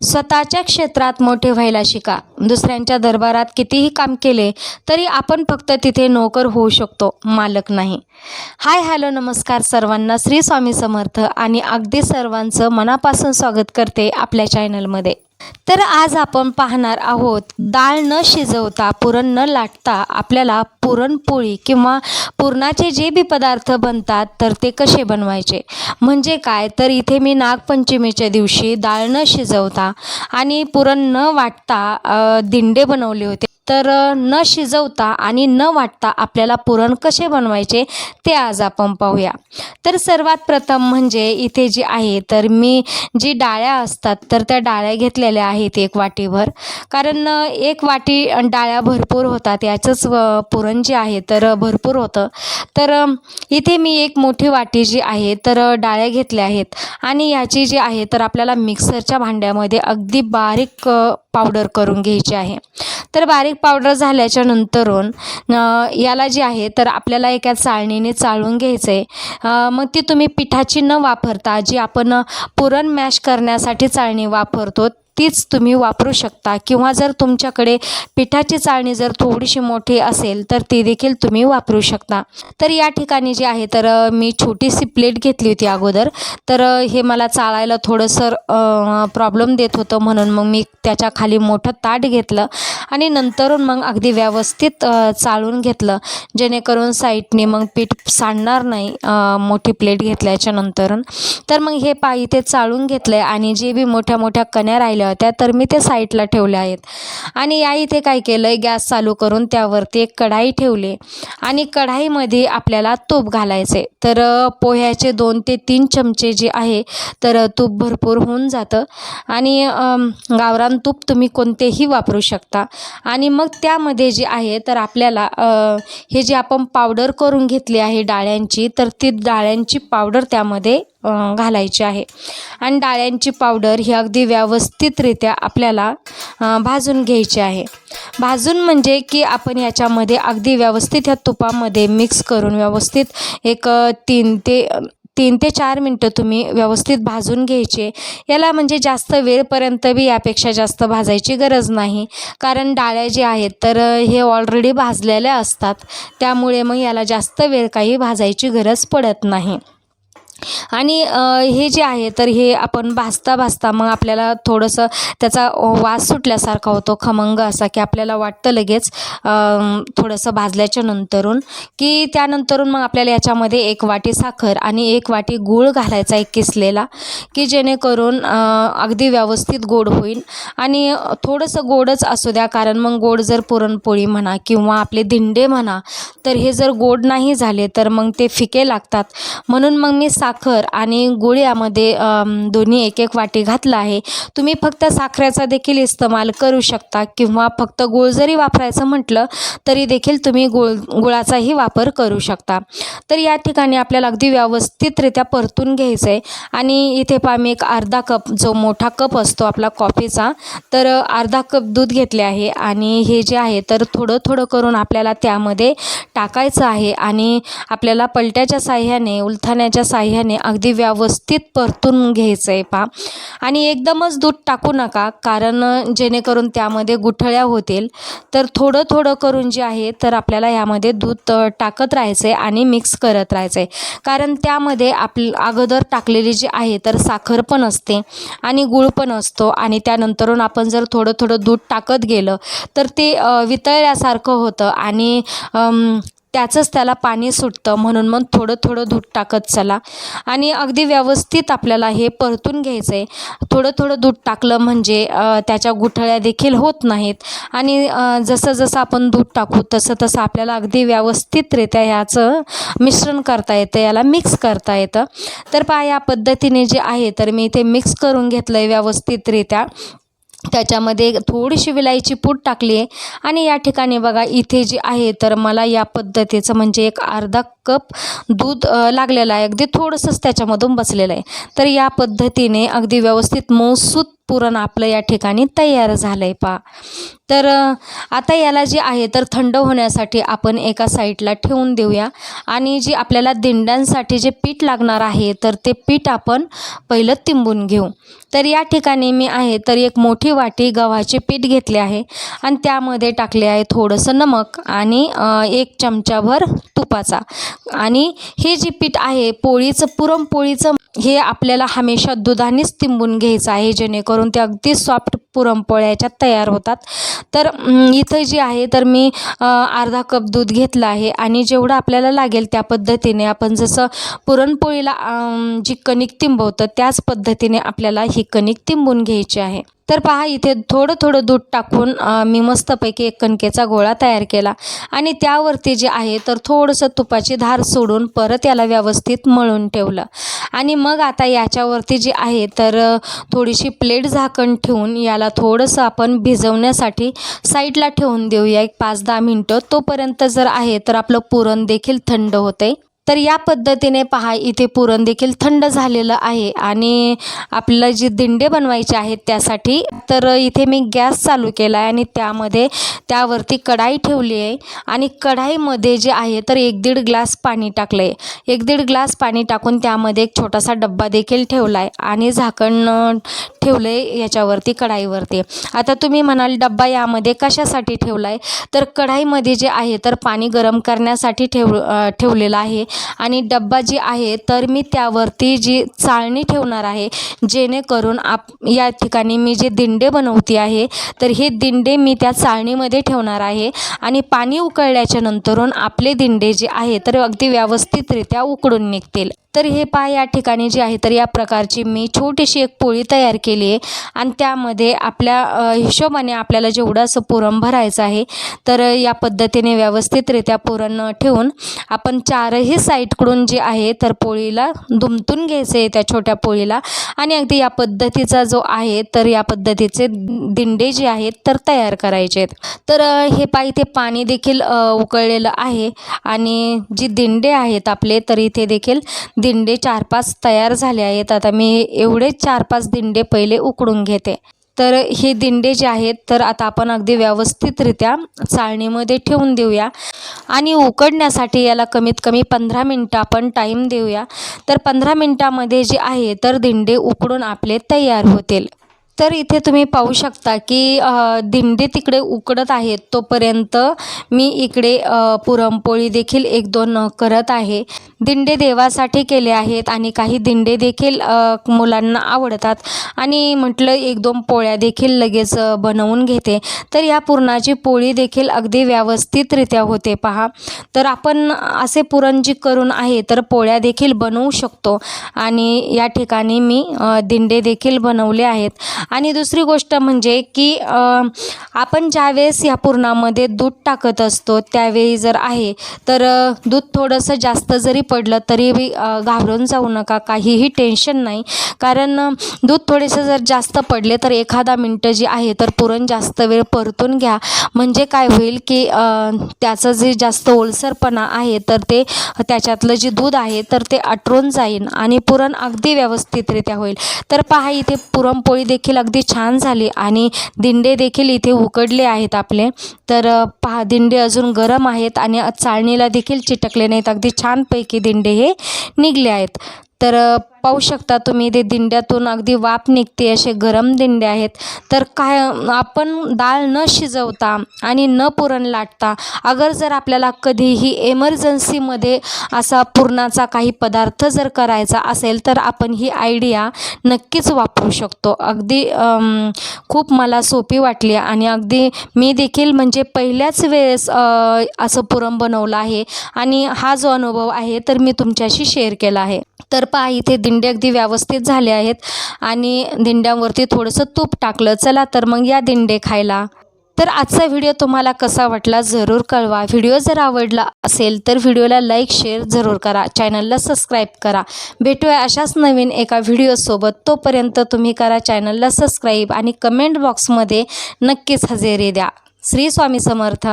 स्वतःच्या क्षेत्रात मोठे व्हायला शिका. दुसऱ्यांच्या दरबारात कितीही काम केले तरी आपण फक्त तिथे नोकर होऊ शकतो मालक नाही. हाय हॅलो नमस्कार सर्वांना. श्री स्वामी समर्थ आणि अगदी सर्वांचं मनापासून स्वागत करते आपल्या चॅनलमध्ये तर आज आपण पाहणार आहोत डाळ न शिजवता पुरण न लाटता आपल्याला पुरणपोळी किंवा पुरणाचे जे बी पदार्थ बनतात तर ते कसे बनवायचे? म्हणजे काय? तर इथे मी नागपंचमीच्या दिवशी डाळ न शिजवता आणि पुरण न वाटता दिंडे बनवले होते. तर न शिजवता आणि न वाटता आपल्याला पुरण कसे बनवायचे ते आज आपण पाहूया. तर सर्वात प्रथम म्हणजे इथे जे आहे तर मी जी डाळ्या असतात तर त्या डाळ्या घेतलेल्या आहेत एक वाटीभर. कारण एक वाटी डाळ्या भरपूर होतात याचंच पुरण जे आहे तर भरपूर होतं. तर इथे मी एक मोठी वाटी जी आहे तर डाळ्या घेतल्या आहेत. आणि याची जी आहे तर आपल्याला मिक्सरच्या भांड्यामध्ये अगदी बारीक पावडर करून घ्यायची आहे. तर बारीक पावडर झाल्याच्या नंतरून याला जे आहे तर आपल्याला एका चाळणीने चाळून घ्यायचं आहे मग ती तुम्ही पिठाची न वापरता जी आपण पुरण मॅश करण्यासाठी चाळणी वापरतो तीच तुम्ही वापरू शकता. किंवा जर तुमच्याकडे पिठाची चाळणी जर थोडीशी मोठी असेल तर ती देखील तुम्ही वापरू शकता. तर या ठिकाणी जे आहे तर मी छोटीशी प्लेट घेतली होती अगोदर. तर हे मला चाळायला थोडंसं प्रॉब्लेम देत होतं. म्हणून मग मी त्याच्याखाली मोठं ताट घेतलं आणि नंतरून मग अगदी व्यवस्थित चाळून घेतलं. जेणेकरून साईडने मग पीठ सांडणार नाही मोठी प्लेट घेतल्याच्या नंतरून. तर मग हे पा इथे चाळून घेतलं आहे आणि जे बी मोठ्या मोठ्या कण्या राहिल्या होत्या तर मी ते साईडला ठेवल्या आहेत. आणि या इथे काय केलं आहे गॅस चालू करून त्यावरती एक कढाई ठेवली. आणि कढाईमध्ये आपल्याला तूप घालायचे तर पोह्याचे दोन ते तीन चमचे जे आहे तर तूप भरपूर होऊन जातं. आणि गावरान तूप तुम्ही कोणतेही वापरू शकता. आणि मग त्यामध्ये जे आहे तर आपल्याला हे जे आपण पावडर करून घेतली आहे डाळ्यांची तर ती डाळ्यांची पावडर त्यामध्ये घालायची आहे. आणि डाळ्यांची पावडर ही अगदी व्यवस्थितरित्या आपल्याला भाजून घ्यायची आहे. भाजून म्हणजे की आपण याच्यामध्ये अगदी व्यवस्थित ह्या तुपामध्ये मिक्स करून व्यवस्थित एक तीन ते तीन ते चार मिनटं तुम्ही व्यवस्थित भाजून घ्यायचे. याला म्हणजे जास्त वेळपर्यंत बी यापेक्षा जास्त भाजायची गरज नाही. कारण डाळ्या जे आहेत तर हे ऑलरेडी भाजलेल्या असतात. त्यामुळे मग याला जास्त वेळ काही भाजायची गरज पडत नाही. आणि हे जे आहे तर हे आपण भाजता भाजता मग आपल्याला थोडंसं त्याचा वास सुटल्यासारखा होतो खमंग असा की आपल्याला वाटतं लगेच थोडंसं भाजल्याच्या नंतरून की त्यानंतरून मग आपल्याला याच्यामध्ये एक वाटी साखर आणि एक वाटी गूळ घालायचा एक किसलेला की जेणेकरून अगदी व्यवस्थित गोड होईल. आणि थोडंसं गोडच असू द्या कारण मग गोड जर पुरणपोळी म्हणा किंवा आपले दिंडे म्हणा तर हे जर गोड नाही झाले तर मग ते फिके लागतात. म्हणून मग मी सा साखर आणि गुळ यामध्ये दोन्ही एक एक वाटी घातला आहे. तुम्ही फक्त साखरेचा देखील इस्तेमाल करू शकता किंवा फक्त गुळ जरी वापरायचं म्हटलं तरी देखील तुम्ही गुळ गुळाचाही वापर करू शकता. तर या ठिकाणी आपल्याला अगदी व्यवस्थितरित्या परतून घ्यायचं आहे आणि इथे पहा मी एक अर्धा कप जो मोठा कप असतो आपला कॉफीचा तर अर्धा कप दूध घेतले आहे. आणि हे जे आहे तर थोडं थोडं करून आपल्याला त्यामध्ये टाकायचं आहे. आणि आपल्याला पलट्याच्या साह्याने उलथाण्याच्या साह्याने अगदी व्यवस्थित परतून घ्यायचं आहे पहा आणि एकदमच दूध टाकू नका कारण जेणेकरून त्यामध्ये गुठळ्या होतील. तर थोडं थोडं करून जे आहे तर आपल्याला यामध्ये दूध टाकत राहायचं आहे आणि मिक्स करत राहायचं आहे कारण त्यामध्ये आप अगोदर टाकलेली जी आहे तर साखर पण असते आणि गूळ पण असतो. आणि त्यानंतरून आपण जर थोडं थोडं दूध टाकत गेलं तर ते वितळल्यासारखं होतं. आणि त्याचंच त्याला पाणी सुटतं. म्हणून मग थोडं थोडं दूध टाकत चला. आणि अगदी व्यवस्थित आपल्याला हे परतून घ्यायचं आहे थोडं थोडं दूध टाकलं म्हणजे त्याच्या गुठळ्या देखील होत नाहीत. आणि जसं जसं आपण दूध टाकू तसं तसं आपल्याला अगदी व्यवस्थितरित्या ह्याचं मिश्रण करता येतं याला मिक्स करता येतं. तर पहा या पद्धतीने जे आहे तर मी इथे मिक्स करून घेतलं आहे व्यवस्थितरित्या. त्याच्यामध्ये थोडीशी विलायची पूड टाकली आहे. आणि या ठिकाणी बघा इथे जे आहे तर मला या पद्धतीचं म्हणजे एक अर्धा कप दूध लागलेलं आहे. अगदी थोडंसंच त्याच्यामधून बसलेलं आहे. तर या पद्धतीने अगदी व्यवस्थित मऊसूत पुरण आपलं या ठिकाणी तयार झालं आहे पा. तर आता याला जे आहे तर थंड होण्यासाठी आपण एका साईडला ठेवून देऊया. आणि जी आपल्याला दिंड्यांसाठी जे पीठ लागणार आहे तर ते पीठ आपण पहिलं तिंबून घेऊ. तर या ठिकाणी मी आहे तर एक मोठी वाटी गव्हाचे पीठ घेतले आहे. आणि त्यामध्ये टाकले आहे थोडंसं नमक आणि एक चमचाभर तुपाचा. आणि हे जे पीठ आहे पोळीचं पुरणपोळीचं हे आपल्याला हमेशा दुधानेच तिंबून घ्यायचं आहे जेणेकरून ते अगदी सॉफ्ट पुरणपोळ्या याच्यात तयार होतात. तर इथं जे आहे तर मी अर्धा कप दूध घेतलं आहे आणि जेवढं आपल्याला लागेल त्या पद्धतीने आपण जसं पुरणपोळीला जी कणिक तिंबवतं त्याच पद्धतीने आपल्याला ही कणिक तिंबून घ्यायची आहे. तर पहा इथे थोडं थोडं दूध टाकून मी मस्तपैकी एक कणकेचा गोळा तयार केला. आणि त्यावरती जे आहे तर थोडंसं तुपाची धार सोडून परत याला व्यवस्थित मळून ठेवलं. आणि मग आता याच्यावरती जे आहे तर थोडीशी प्लेट झाकण ठेवून याला थोडंसं आपण भिजवण्यासाठी साईडला ठेवून देऊया. एक पाच दहा मिनटं. तोपर्यंत जर आहे तर आपलं पुरण देखील थंड होते तर या पद्धतीने पहा इथे पुरण देखील थंड झालेलं आहे आणि आपल्याला जी दिंडे बनवायचे आहेत त्यासाठी तर इथे मी गॅस चालू केला आहे आणि त्यामध्ये त्यावरती कढाई ठेवली आहे. आणि कढाईमध्ये जे आहे तर एक दीड ग्लास पाणी टाकलं आहे एक दीड ग्लास पाणी टाकून त्यामध्ये एक छोटासा डब्बा देखील ठेवला आहे आणि झाकण ठेवलं आहे याच्यावरती कढाईवरती. आता तुम्ही म्हणाल डब्बा यामध्ये कशासाठी ठेवला आहे तर कढाईमध्ये जे आहे तर पाणी गरम करण्यासाठी ठेव ठेवलेलं आहे. आणि डब्बा जी आहे तर मी त्यावरती जी चाळणी ठेवणार आहे जेणेकरून आप या ठिकाणी मी जे दिंडे बनवते आहे तर हे दिंडे मी त्या चाळणीमध्ये ठेवणार आहे. आणि पाणी उकळल्याच्या नंतरून आपले दिंडे जे आहे तर अगदी व्यवस्थितरित्या उकडून निघतील. तर हे पहा या ठिकाणी जे आहे तर या प्रकारची मी छोटीशी एक पोळी तयार केली आहे. आणि त्यामध्ये आपल्या हिशोबाने आपल्याला जेवढं असं पुरण भरायचं आहे तर या पद्धतीने व्यवस्थितरित्या पुरण ठेवून आपण चारही साईडकडून जे आहे तर पोळीला दुमतून घ्यायचं आहे त्या छोट्या पोळीला. आणि अगदी या पद्धतीचा जो आहे तर या पद्धतीचे दिंडे जे आहेत तर तयार करायचे आहेत. तर हे पहा इथे पाणी देखील उकळलेलं आहे. आणि जी दिंडे आहेत आपले तर इथे देखील दिंडे चार पाच तयार झाले आहेत. आता मी एवढे चार पाच दिंडे पहिले उकडून घेते. तर हे दिंडे जे आहेत तर आता आपण अगदी व्यवस्थितरित्या चाळणीमध्ये ठेवून देऊया. आणि उकडण्यासाठी याला कमीत कमी पंधरा मिनटं आपण टाईम देऊया. तर पंधरा मिनटामध्ये जे आहे तर दिंडे उकडून आपले तयार होतील. तर इथे तुम्ही पाहू शकता की दिंडे तिकडे उकडत आहेत तोपर्यंत मी इकडे पुरणपोळी देखील एक दोन करत आहे. दिंडे देवासाठी केले आहेत आणि काही दिंडे देखील मुलांना आवडतात. आणि म्हटलं एक दोन पोळ्या देखील लगेच बनवून घेते. तर या पुरणाची पोळी देखील अगदी व्यवस्थितरित्या होते पहा. तर आपण असे पुरण जी करून आहे तर पोळ्या देखील बनवू शकतो. आणि या ठिकाणी मी दिंडे देखील बनवले आहेत. आणि दुसरी गोष्ट म्हणजे की आपण ज्यावेळेस ह्या पुरणामध्ये दूध टाकत असतो त्यावेळी जर आहे तर दूध थोडंसं जास्त जरी पडलं तरी घाबरून जाऊ नका काहीही टेन्शन नाही. कारण दूध थोडेसे जर जास्त पडले तर एखादा मिनटं जी आहे तर पुरण जास्त वेळ परतून घ्या. म्हणजे काय होईल की त्याचं जे जास्त ओलसरपणा आहे तर ते त्याच्यातलं जे दूध आहे तर ते आटरून जाईल आणि पुरण अगदी व्यवस्थितरित्या होईल. तर पहा इथे पुरणपोळी देखील अगदी छान झाली आणि दिंडे देखील इथे उकडले आहेत आपले. तर पहा दिंडे अजून गरम आहेत आणि चाळणीला देखील चिटकले नाहीत. अगदी छानपैकी दिंडे हे निघले आहेत. तर पाहू शकता तुम्ही ते दिंड्यातून अगदी वाफ निघते असे गरम दिंडे आहेत. तर काय आपण डाळ न शिजवता आणि न पुरण लाटता अगर जर आपल्याला कधीही एमर्जन्सीमध्ये असा पुरणाचा काही पदार्थ जर करायचा असेल तर आपण ही आयडिया नक्कीच वापरू शकतो. अगदी खूप मला सोपी वाटली आणि अगदी मी देखील म्हणजे पहिल्याच वेळेस असं पुरण बनवलं आहे आणि हा जो अनुभव आहे तर मी तुमच्याशी शेअर केला आहे. तर पहा इथे दिंडे अगदी व्यवस्थित झाले आहेत आणि दिंड्यांवरती थोडंसं तूप टाकलं. चला तर मग या दिंडे खायला. तर आजचा व्हिडिओ तुम्हाला कसा वाटला जरूर कळवा. व्हिडिओ जर आवडला असेल तर व्हिडिओला लाईक शेअर जरूर करा. चॅनलला सबस्क्राईब करा. भेटूया अशाच नवीन एका व्हिडिओसोबत तोपर्यंत तुम्ही करा चॅनलला सबस्क्राईब आणि कमेंट बॉक्समध्ये नक्कीच हजेरी द्या. श्री स्वामी समर्थ.